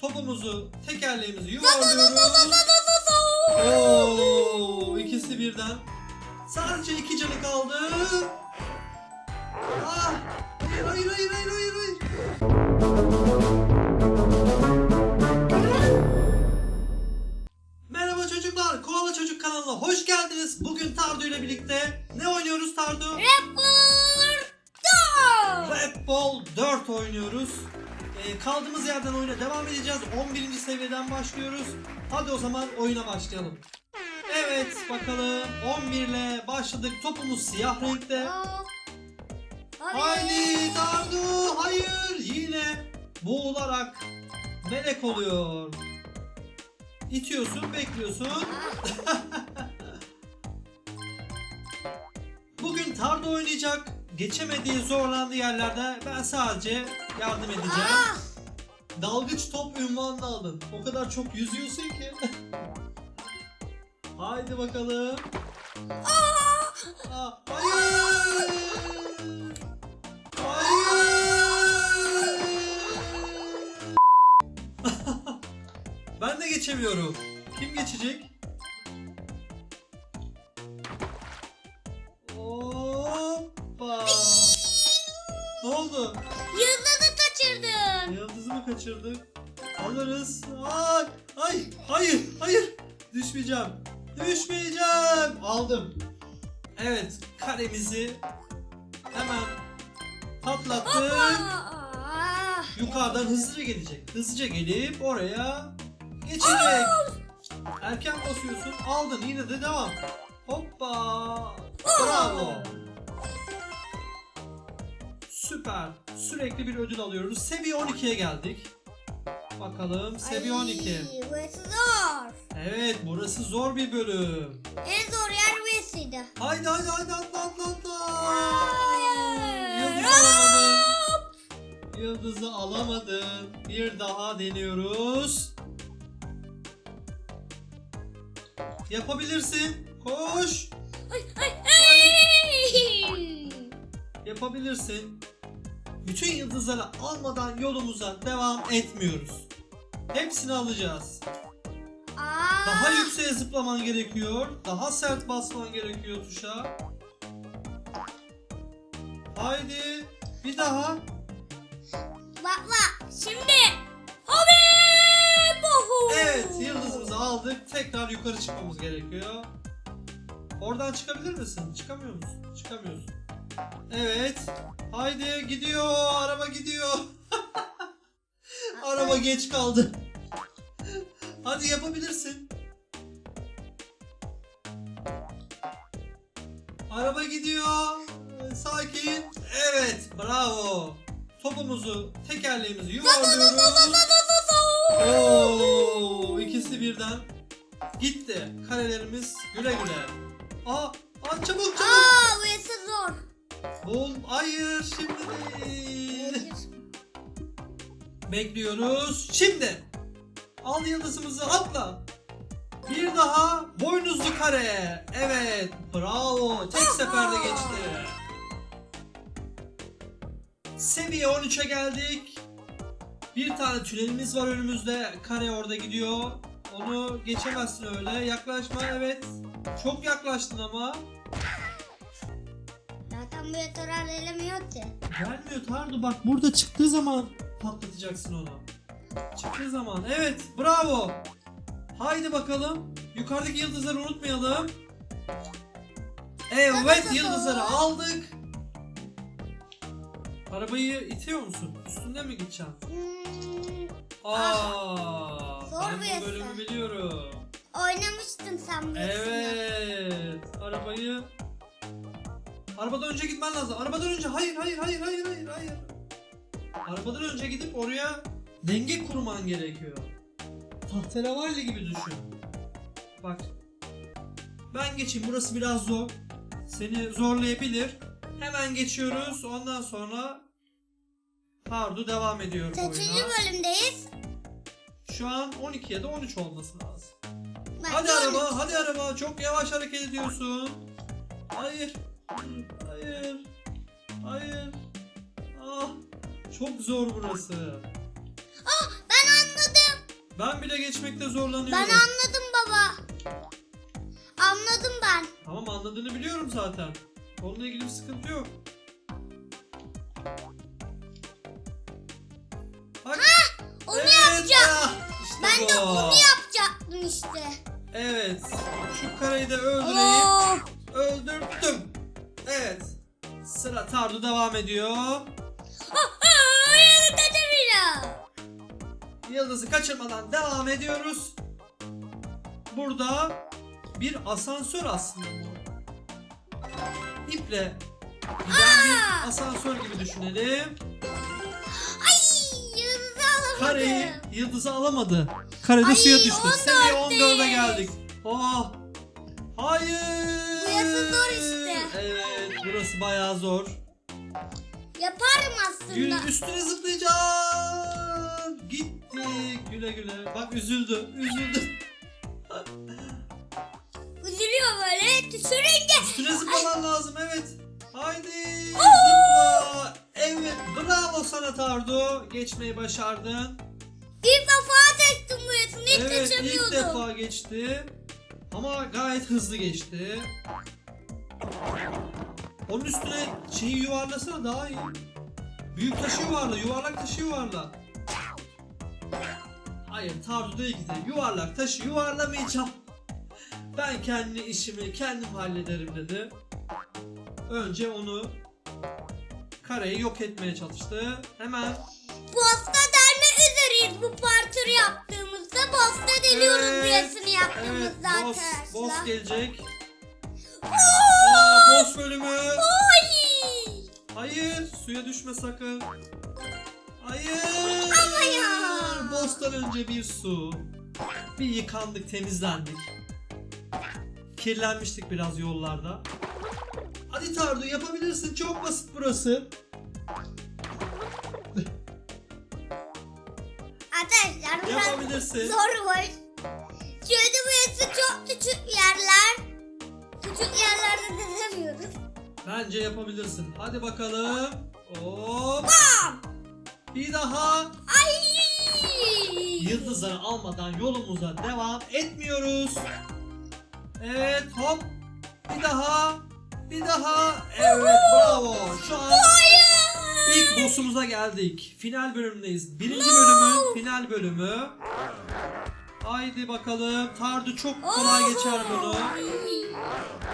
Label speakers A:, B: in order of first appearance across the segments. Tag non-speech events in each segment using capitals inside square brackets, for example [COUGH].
A: Topumuzu, tekerleğimizi yuvarlıyoruz. Oo, ikisi birden. Sadece iki canı kaldı. Ah, hayır, hayır, hayır, hayır, hayır, hayır. Ee, kaldığımız yerden oyuna devam edeceğiz. 11. seviyeden başlıyoruz. Hadi o zaman oyuna başlayalım. Evet bakalım 11 ile başladık. Topumuz siyah renkte. Haydi Tardu hayır yine boğularak melek oluyor. İtiyorsun bekliyorsun. [LAUGHS] Bugün Tardu oynayacak. Geçemediği zorlandığı yerlerde ben sadece yardım edeceğim. Dalgıç top ünvanını aldın. O kadar çok yüzüyorsun ki. [LAUGHS] Haydi bakalım. Aa, hayır. Hayır. [LAUGHS] ben de geçemiyorum. Kim geçecek? Kaçırdık? Alırız. Ay, ay, hayır, hayır. Düşmeyeceğim. Düşmeyeceğim. Aldım. Evet, karemizi hemen patlattık.
B: Aa,
A: Yukarıdan hızlıca gelecek. Hızlıca gelip oraya geçecek. Erken basıyorsun. Aldın. Yine de devam. Hoppa. Bravo. Süper. Sürekli bir ödül alıyoruz. Seviye 12'ye geldik. Bakalım. Seviye 12.
B: Ay, burası zor.
A: Evet burası zor bir bölüm.
B: En zor yer burasıydı.
A: Haydi haydi haydi atla atla atla.
B: Hayır.
A: Yıldız alamadın. Yıldızı alamadın. Bir daha deniyoruz. Yapabilirsin. Koş.
B: Ay, ay, ay.
A: Yapabilirsin. Bütün yıldızları almadan yolumuza devam etmiyoruz. Hepsini alacağız.
B: Aa,
A: Daha yükseğe zıplaman gerekiyor. Daha sert basman gerekiyor tuşa. Haydi. Bir daha.
B: Bak bak. Şimdi. Hobi. Bohu.
A: Evet yıldızımızı aldık. Tekrar yukarı çıkmamız gerekiyor. Oradan çıkabilir misin? Çıkamıyor musun? Çıkamıyorsun. Evet. Haydi gidiyor. Araba gidiyor. [LAUGHS] Araba geç kaldı. Hadi yapabilirsin. Araba gidiyor. Sakin. Evet. Bravo. Topumuzu, tekerleğimizi yuvarlıyoruz. Oo, ikisi birden gitti. Karelerimiz güle güle. Aa, aa çabuk çabuk.
B: Aa, burası zor.
A: Bul. Hayır şimdi değil. Bekliyoruz. Şimdi. Al yıldızımızı atla. Bir daha boynuzlu kare. Evet. Bravo. Tek seferde geçti. Seviye 13'e geldik. Bir tane tünelimiz var önümüzde. Kare orada gidiyor. Onu geçemezsin öyle. Yaklaşma evet. Çok yaklaştın ama.
B: Zaten buraya toral elemiyor ki.
A: Gelmiyor Tardu bak burada çıktığı zaman patlatacaksın onu. Çıktığı zaman evet bravo. Haydi bakalım. Yukarıdaki yıldızları unutmayalım. Evet yıldızları aldık. Arabayı itiyor musun? Üstünde mi gideceksin?
B: Hmm,
A: Aa,
B: Zor
A: ben bu bölümü biliyorum.
B: oynamıştın sen burasını.
A: Evet. Arabayı Arabadan önce gitmen lazım. Arabadan önce hayır hayır hayır hayır hayır hayır. Arabadan önce gidip oraya denge kurman gerekiyor. Tahterevalli gibi düşün. Bak. Ben geçeyim. Burası biraz zor. Seni zorlayabilir. Hemen geçiyoruz. Ondan sonra Pardu devam ediyor
B: Kaçıncı
A: oyuna.
B: bölümdeyiz?
A: Şu an 12 ya da 13 olması lazım.
B: Bak,
A: Hadi araba, hadi araba. Çok yavaş hareket ediyorsun. Hayır. Hayır. Hayır. Ah, çok zor burası.
B: Ah ben anladım.
A: Ben bile geçmekte zorlanıyorum.
B: Ben anladım baba. Anladım ben.
A: Tamam anladığını biliyorum zaten. Onunla ilgili bir sıkıntı yok. Bak.
B: Onu
A: evet,
B: yapacağım.
A: ah, işte
B: Ben
A: bu.
B: de onu yapacaktım işte.
A: Evet. Şu karayı da öldüreyim.
B: Oo.
A: Öldürdüm. Sıra Tardu devam ediyor. Yıldızı kaçırmadan devam ediyoruz. Burada bir asansör aslında bu. İple giden bir asansör gibi düşünelim.
B: Ay yıldızı alamadım.
A: Kareyi yıldızı alamadı. Karede
B: Ay,
A: suya düştü.
B: 14
A: Seviye 14'e
B: değil.
A: geldik. Oh. Hayır.
B: Burası zor işte.
A: Evet burası bayağı zor.
B: Yaparım aslında.
A: Gül üstüne zıplayacağım. Gittik güle güle. Bak üzüldü. Üzüldü.
B: Üzülüyor böyle. Düşürünce.
A: Üstüne zıplaman lazım evet. Haydi zıpla. Evet bravo sana Tardu. Geçmeyi başardın.
B: Bir defa testim burasını
A: Evet ilk defa geçti. Ama gayet hızlı geçti. Onun üstüne şeyi yuvarlasana daha iyi. Büyük taşı yuvarla, yuvarlak taşı yuvarla. Hayır, Tardu değil ki yuvarlak taşı yuvarlamayacağım. Ben kendi işimi kendim hallederim dedi. Önce onu kareyi yok etmeye çalıştı. Hemen
B: Posta delme üzereyiz bu parçayı yaptığımızda.
A: Evet,
B: yaptığımızda
A: boss,
B: arkadaşlar.
A: boss gelecek. Aa, boss bölümü.
B: Oy!
A: Hayır, suya düşme sakın. Hayır.
B: Ama ya.
A: Boss'tan önce bir su. Bir yıkandık, temizlendik. Kirlenmiştik biraz yollarda. Hadi Tardu yapabilirsin. Çok basit burası.
B: Arkadaşlar biraz
A: Yapabilirsin.
B: zormuş. Çünkü burası çok küçük yerler. Küçük yerlerde dizemiyoruz.
A: Bence yapabilirsin. Hadi bakalım. Hop. Bir daha.
B: Ay!
A: Yıldızları almadan yolumuza devam etmiyoruz. Evet hop. Bir daha. Bir daha. Evet bravo. Şu an ilk boss'umuza geldik. Final bölümündeyiz. Birinci bölümün final bölümü. Haydi bakalım. Tardu çok kolay geçer bunu.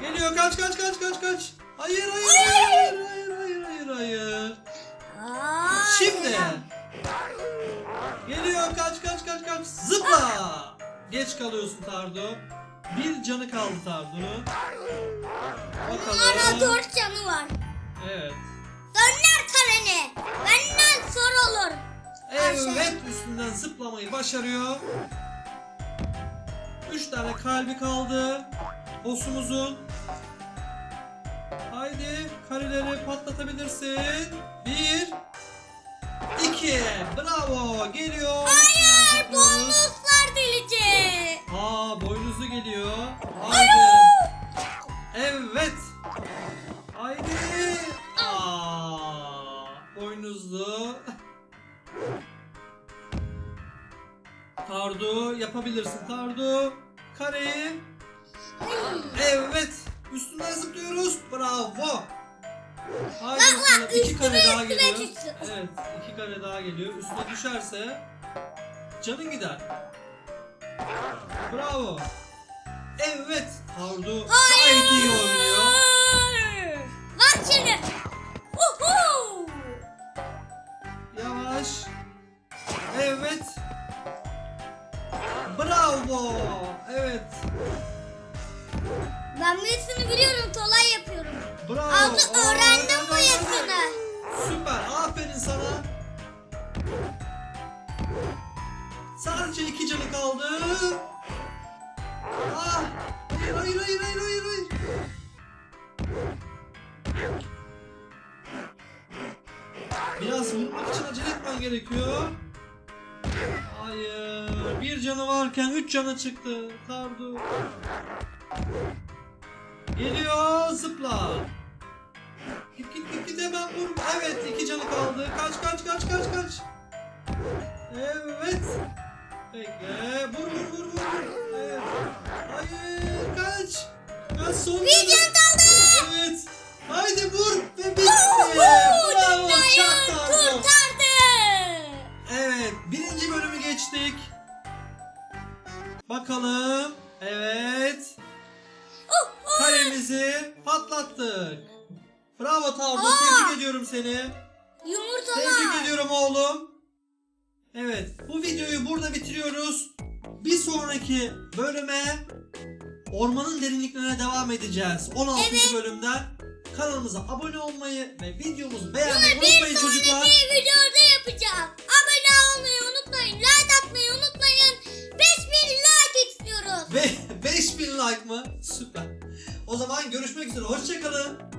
A: Geliyor kaç kaç kaç kaç kaç. Hayır hayır hayır hayır hayır hayır hayır.
B: Ay!
A: Şimdi. Geliyor kaç kaç kaç kaç. Zıpla. Geç kalıyorsun Tardu. Bir canı kaldı Tardu'nun. Bakalım.
B: dört canı var.
A: Evet.
B: Dönler karene. Benden sor olur.
A: Evet üstünden zıplamayı başarıyor. Üç tane kalbi kaldı. Boss'umuzun. Haydi kareleri patlatabilirsin. Bir. iki. Bravo. Geliyor. Kareyi. Evet. Üstünden zıplıyoruz. Bravo. Haydi
B: Bak, bak.
A: İki kare daha geliyor. Evet. iki kare daha geliyor. Üstüne düşerse canın gider. Bravo. Evet. Tardu gayet iyi oynuyor.
B: Bak şimdi. Birisini biliyorum kolay yapıyorum.
A: Bravo.
B: Altı öğrendim bu yasını.
A: Süper. Aferin sana. Sadece iki canı kaldı. Ah. Hayır hayır hayır hayır hayır. hayır. Biraz vurmak için acele etmen gerekiyor. Hayır. Bir canı varken üç canı çıktı. Tardu. Geliyor zıpla. Git git git git hemen vur. Evet iki canı kaldı. Kaç kaç kaç kaç kaç. Evet. Bekle. Vur vur vur vur. Evet. Hayır kaç. Kaç son.
B: Bir can kaldı.
A: Evet. Haydi vur ve bitti. Bravo. Tarzan.
B: kurtardı.
A: Evet, birinci bölümü geçtik. Bakalım. Evet. Kalemizi patlattık. Bravo
B: Aa!
A: tebrik ediyorum seni.
B: Yumurtalar.
A: Tebrik ediyorum oğlum. Evet, bu videoyu burada bitiriyoruz. Bir sonraki bölüme ormanın derinliklerine devam edeceğiz. 16. bölümden kanalımıza abone olmayı ve videomuzu beğenmeyi unutmayın çocuklar.
B: Bir videoda yapacağız. Abone olmayı unutmayın. Like atmayı unutmayın. 5000 like istiyoruz.
A: Ve 5000 [LAUGHS] like mı? Süper. O zaman görüşmek üzere. Hoşçakalın.